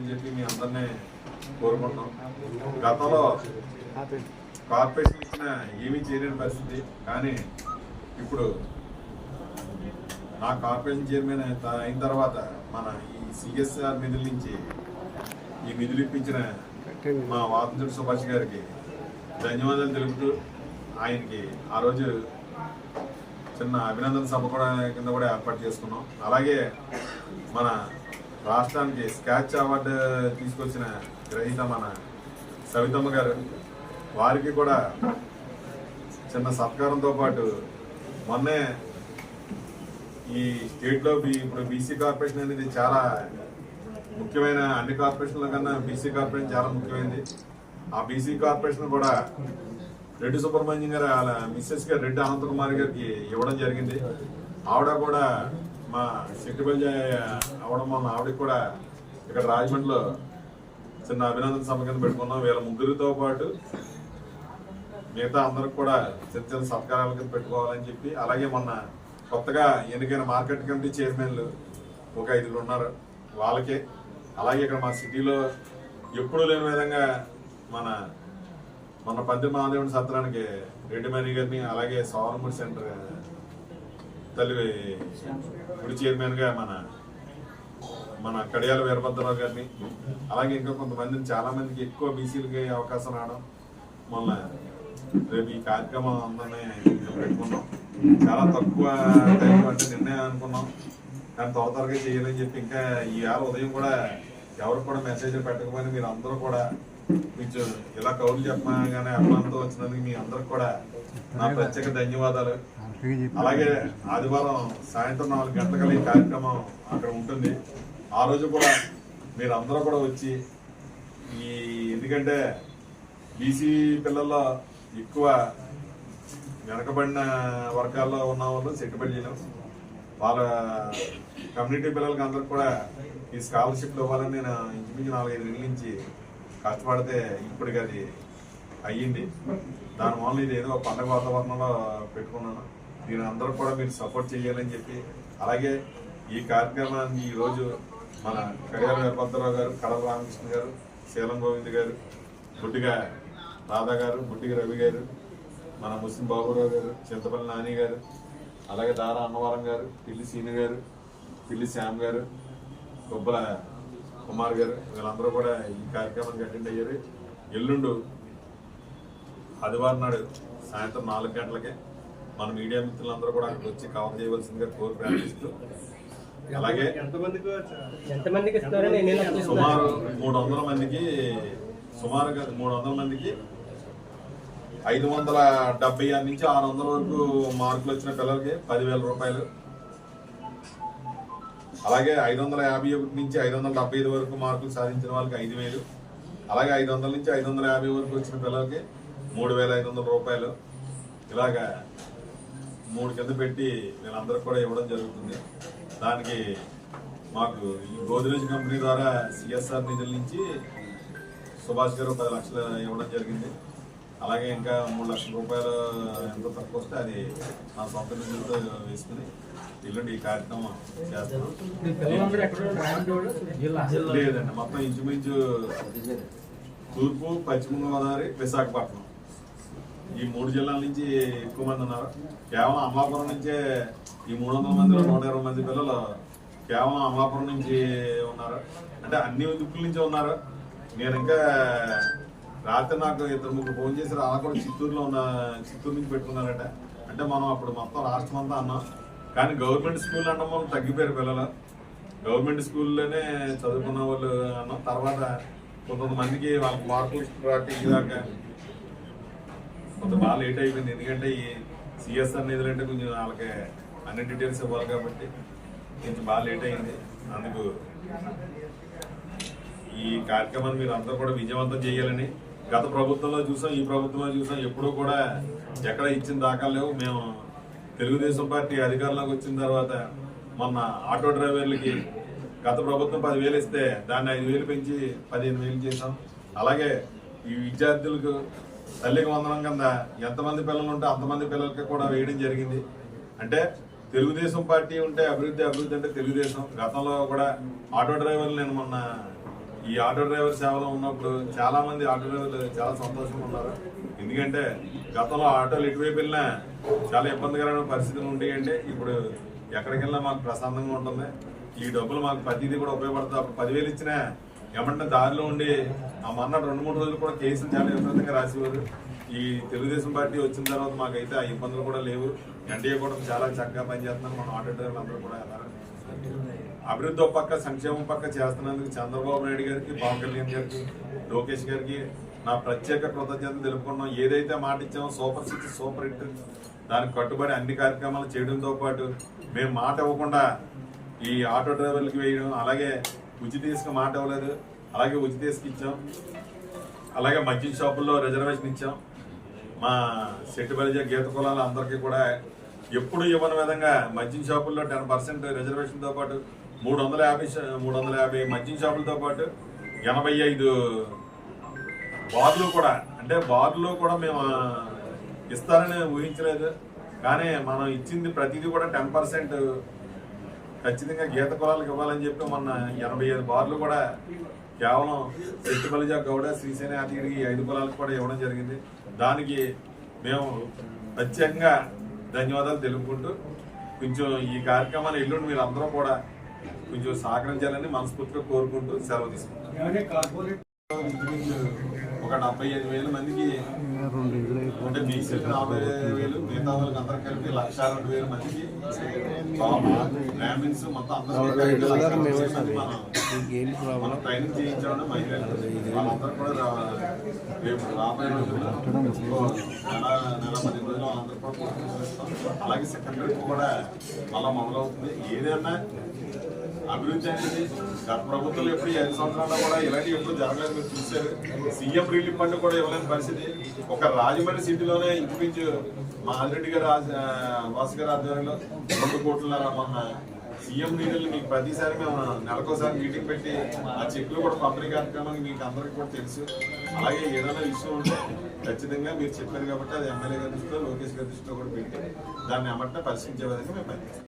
అని చెప్పి మీ అందరినీ కోరుకుంటున్నాం. గతంలో కార్పొరేషన్ ఇచ్చిన ఏమీ చేయలేని పరిస్థితి కానీ ఇప్పుడు నా కార్పొరేషన్ చైర్మన్ అయిన తర్వాత మన ఈ సిఎస్ఆర్ నిధుల నుంచి ఈ నిధులు ఇప్పించిన మా వాతంత్రుడు సుభాష్ గారికి ధన్యవాదాలు తెలుపుతూ ఆయనకి ఆ రోజు చిన్న అభినందన సభ కూడా కింద కూడా ఏర్పాటు చేసుకున్నాం. అలాగే మన రాష్ట్రానికి స్కాచ్ అవార్డు తీసుకొచ్చిన గ్రహీత మన సవితమ్మ గారు వారికి కూడా చిన్న సత్కారంతో పాటు మొన్నే ఈ స్టేట్లో ఇప్పుడు బీసీ కార్పొరేషన్ అనేది చాలా ముఖ్యమైన అన్ని కార్పొరేషన్ల కన్నా బీసీ కార్పొరేషన్ చాలా ముఖ్యమైనది ఆ బీసీ కార్పొరేషన్ కూడా రెడ్డి సుబ్రహ్మణ్యం గారు వాళ్ళ మిస్సెస్ గారు రెడ్డి అనంతకుమారి గారికి ఇవ్వడం జరిగింది. ఆవిడ కూడా మా సెక్రటరీ అవడం వల్ల ఆవిడకి కూడా ఇక్కడ రాజమండ్రిలో చిన్న అభినందన సభ పెట్టుకున్నాం. వీళ్ళ ముగ్గురితో పాటు మిగతా అందరికి కూడా చిన్న చిన్న సత్కారాల కింద పెట్టుకోవాలని చెప్పి అలాగే మొన్న కొత్తగా ఎన్నికైన మార్కెట్ కమిటీ చైర్మన్లు ఒక ఐదుగురు ఉన్నారు వాళ్ళకే. అలాగే ఇక్కడ మా సిటీలో ఎప్పుడు లేని విధంగా మన మన పంది మహాదేవుని సత్రానికి రెడ్డిమణి గారిని అలాగే సోరముడి సెంటర్ తల్లి గుడి చైర్మన్గా మన మన కడియాల వీరభద్రరావు గారిని అలాగే ఇంకా కొంతమందిని చాలా మందికి ఎక్కువ బీసీలకి అవకాశం రావడం మొన్న రేపు ఈ కార్యక్రమం అందరినీ పెట్టుకున్నాం. చాలా తక్కువ టైం అంటే నిర్ణయం అనుకున్నాం. కానీ త్వర త్వరగా చేయాలని చెప్పి ఇంకా ఈ ఆరు ఉదయం కూడా ఎవరు కూడా మెసేజ్ పెట్టకపోయినా మీరు అందరూ కూడా కొంచెం ఇలా కౌలు చెప్పగానే అభిమానంతో వచ్చినందుకు మీ అందరికి కూడా నా ప్రత్యేక ధన్యవాదాలు. అలాగే ఆదివారం సాయంత్రం నాలుగు ఈ కార్యక్రమం అక్కడ ఉంటుంది. ఆ రోజు కూడా మీరు అందరూ కూడా వచ్చి ఈ ఎందుకంటే బీసీ పిల్లల్లో ఎక్కువ వెనకబడిన వర్గాల్లో ఉన్న వాళ్ళు సెట్టుబడిలు వాళ్ళ కమ్యూనిటీ పిల్లలకి అందరికి కూడా ఈ స్కాలర్షిప్లు ఇవ్వాలని నేను ఇంచుమించు నాలుగైదు నెలల నుంచి కష్టపడితే ఇప్పటికి అది అయ్యింది. దాని వల్ల ఇది ఏదో పండగ వాతావరణంలో పెట్టుకున్నాను. దీని అందరూ కూడా మీరు సపోర్ట్ చేయాలని చెప్పి. అలాగే ఈ కార్యక్రమాన్ని ఈ రోజు మన కడియాల వీరభద్రరావు గారు కడల రామకృష్ణ గారు శీలం గోవింద్ గారు బుడ్డిగా రాధా గారు బుడ్డిగా రవి గారు మన ముస్లిం బాబురావు గారు చింతపల్లి నాని గారు అలాగే దారా అన్నవరం గారు పిల్లి సీను గారు పిల్లి శ్యామ్ గారు గొప్పల కుమార్ గారు వీళ్ళందరూ కూడా ఈ కార్యక్రమానికి అటెండ్ అయ్యారు. ఎల్లుండు ఆదివారం నాడు సాయంత్రం నాలుగు గంటలకే మన మీడియా మిత్రులందరూ కూడా అక్కడికి వచ్చి కవర్ చేయవలసిందిగా కోరి ప్రార్థిస్తూ అలాగే సుమారు మూడు వందల మందికి సుమారుగా మూడు వందల మందికి ఐదు వందల డెబ్బై ఆరు నుంచి ఆరు వందల వరకు మార్కులు వచ్చిన పిల్లలకి పదివేల రూపాయలు అలాగే ఐదు వందల యాభై ఒకటి నుంచి ఐదు వందల డెబ్బై ఐదు వరకు మార్కులు సాధించిన వాళ్ళకి ఐదు వేలు. అలాగే ఐదు వందల నుంచి ఐదు వందల యాభై వరకు వచ్చిన పిల్లలకి మూడు వేల ఐదు వందల రూపాయలు. ఇలాగా మూడు కింద పెట్టి వీళ్ళందరూ కూడా ఇవ్వడం జరుగుతుంది. దానికి మాకు ఈ గోద్రేజ్ కంపెనీ ద్వారా సిఎస్ఆర్ నిధుల నుంచి సుభాష్ గారు పది లక్షలు ఇవ్వడం జరిగింది. అలాగే ఇంకా మూడు లక్షల రూపాయలు ఎంత తక్కువ వస్తే అది నా సొంత నిధులతో వేసుకుని ఎల్లుండి ఈ కార్యక్రమం చేస్తున్నాం లేదండి మొత్తం ఇంచుమించు తూర్పు పశ్చిమ గోదావరి విశాఖపట్నం. ఈ మూడు జిల్లాల నుంచి ఎక్కువ మంది ఉన్నారు. కేవలం అమలాపురం నుంచే ఈ మూడు వందల మందిలో నూట ఇరవై మంది పిల్లలు కేవలం అమలాపురం నుంచి ఉన్నారు. అంటే అన్ని దిక్కుల నుంచి ఉన్నారు. నేను ఇంకా రాత్రి నాకు ఇద్దరు ముగ్గురు ఫోన్ చేసి అలా కూడా చిత్తూరులో ఉన్న చిత్తూరు నుంచి పెట్టుకున్నారట. అంటే మనం అప్పుడు మొత్తం రాష్ట్రం అంతా అన్నాం. కానీ గవర్నమెంట్ స్కూల్ అనడం వల్ల తగ్గిపోయారు పిల్లలు. గవర్నమెంట్ స్కూల్లోనే చదువుకున్న వాళ్ళు అన్నాం తర్వాత కొంతమందికి వాళ్ళకి మార్కులు రాక ఇదాకా కొంత బాగా లేట్ అయిపోయింది. ఎందుకంటే ఈ సిఎస్ఆర్ నిధులు అంటే కొంచెం వాళ్ళకి అన్ని డీటెయిల్స్ ఇవ్వాలి కాబట్టి కొంచెం బాగా లేట్ అయింది. అందుకు ఈ కార్యక్రమాన్ని మీరు అందరూ కూడా విజయవంతం చేయాలని గత ప్రభుత్వంలో చూసాం ఈ ప్రభుత్వంలో చూసాం ఎప్పుడూ కూడా ఎక్కడ ఇచ్చిన దాఖలు లేవు. మేము తెలుగుదేశం పార్టీ అధికారంలోకి వచ్చిన తర్వాత మొన్న ఆటో డ్రైవర్లకి గత ప్రభుత్వం పదివేలు ఇస్తే దాన్ని ఐదు వేలు పెంచి పదిహేను వేలు చేసాం అలాగే ఈ విద్యార్థులకు తల్లికి వందనం కింద ఎంతమంది పిల్లలు ఉంటే అంతమంది పిల్లలకి కూడా వేయడం జరిగింది. అంటే తెలుగుదేశం పార్టీ ఉంటే అభివృద్ధి అభివృద్ధి అంటే తెలుగుదేశం. గతంలో కూడా ఆటో డ్రైవర్లు నేను మొన్న ఈ ఆటో డ్రైవర్ సేవలో ఉన్నప్పుడు చాలా మంది ఆటో డ్రైవర్లు చాలా సంతోషంగా ఉన్నారు. ఎందుకంటే గతంలో ఆటోలు ఎటువైపు వెళ్ళినా చాలా ఇబ్బందికరమైన పరిస్థితులు ఉండేయండి. ఇప్పుడు ఎక్కడికి వెళ్ళినా మాకు ప్రశాంతంగా ఉంటుంది. ఈ డబ్బులు మాకు ప్రతిదీ కూడా ఉపయోగపడుతుంది అప్పుడు పదివేలు ఇచ్చినా ఏమంటే దారిలో ఉండి ఆ మొన్న రెండు మూడు రోజులు కూడా కేసులు చాలా విపరీతంగా రాసేవారు. ఈ తెలుగుదేశం పార్టీ వచ్చిన తర్వాత మాకైతే ఆ ఇబ్బందులు కూడా లేవు. ఎన్డీఏ కూడా చాలా చక్కగా పనిచేస్తున్నారు మన ఆటో డ్రైవర్లు అందరూ కూడా అభివృద్ధి పక్క సంక్షేమం పక్క చేస్తున్నందుకు చంద్రబాబు నాయుడు గారికి పవన్ కళ్యాణ్ గారికి లోకేష్ గారికి నా ప్రత్యేక కృతజ్ఞతలు తెలుపుకున్నాం. ఏదైతే మాట ఇచ్చామో సూపర్ సిక్స్ సూపర్ హిట్ దానికి కట్టుబడి అన్ని కార్యక్రమాలు చేయడంతో పాటు మేము మాట ఇవ్వకుండా ఈ ఆటో డ్రైవర్లకు వేయడం అలాగే ఉచిత ఇసుక మాట ఇవ్వలేదు. అలాగే ఉచిత ఇసుక ఇచ్చాం. అలాగే మద్యం షాపుల్లో రిజర్వేషన్ ఇచ్చాం. మా సెట్టు బలిజ గీత కులాలు అందరికీ కూడా ఎప్పుడు ఇవ్వని విధంగా మద్యం షాపుల్లో టెన్ పర్సెంట్ రిజర్వేషన్తో పాటు మూడు వందల యాభై మూడు వందల యాభై మద్యం షాపులతో పాటు ఎనభై ఐదు బార్లు కూడా అంటే బార్లు కూడా మేము ఇస్తారని ఊహించలేదు. కానీ మనం ఇచ్చింది ప్రతిదీ కూడా టెన్ పర్సెంట్ ఖచ్చితంగా గీత కులాలకు ఇవ్వాలని చెప్పి మొన్న ఎనభై ఐదు బార్లు కూడా కేవలం శక్తి బలిజా గౌడ శ్రీసేన అతిథికి ఐదు కులాలకు కూడా ఇవ్వడం జరిగింది. దానికి మేము ప్రత్యేకంగా ధన్యవాదాలు తెలుపుకుంటూ కొంచెం ఈ కార్యక్రమాన్ని ఎల్లుండి మీరు అందరూ కూడా కొంచెం సహకరించాలని మనస్ఫూర్తిగా కోరుకుంటూ సెలవు తీసుకుంటాం ఒక డెబ్బై ఐదు వేల మందికి అంటే మీ సెట్ నలభై వేలు మిగతా వాళ్ళకి అందరికి కలిపి లక్ష రెండు వేల మందికి బ్రాహ్మిన్స్ మొత్తం అందరూ ట్రైనింగ్ చేయించామని మహిళలు. వాళ్ళందరూ కూడా రేపు రాబోయే రోజుల్లో నెల నెల పది రోజులు వాళ్ళందరూ కూడా అలాగే సెకండ్ ట్రిప్ కూడా మళ్ళీ మొదలవుతుంది. ఏదైనా అభివృద్ధి అనేది గత ప్రభుత్వం ఎప్పుడు ఎన్ని ఐదు సంవత్సరాల్లో కూడా ఇలాంటివి ఎప్పుడు జరగలేదు. మీరు చూశారు. సీఎం రిలీఫ్ ఫండ్ కూడా ఇవ్వలేని పరిస్థితి. ఒక రాజమండ్రి సిటీలోనే ఇంచుమించు మా ఆదిరెడ్డి గారు వాసు గారి ఆధ్వర్యంలో రెండు కోట్ల మొన్న సీఎం నిధులు మీకు ప్రతిసారి మేము నెలకోసారి మీటింగ్ పెట్టి ఆ చెక్లు కూడా పంపిణీ కార్యక్రమానికి మీకు అందరికీ కూడా తెలుసు. అలాగే ఏదైనా ఇష్యూ ఉంటే ఖచ్చితంగా మీరు చెప్పారు కాబట్టి అది ఎమ్మెల్యే గారి దృష్టిలో లోకేష్ గారి దృష్టిలో కూడా పెట్టి దాన్ని అమ్మట పరిశీలించే విధంగా మేము పనిచేస్తాం.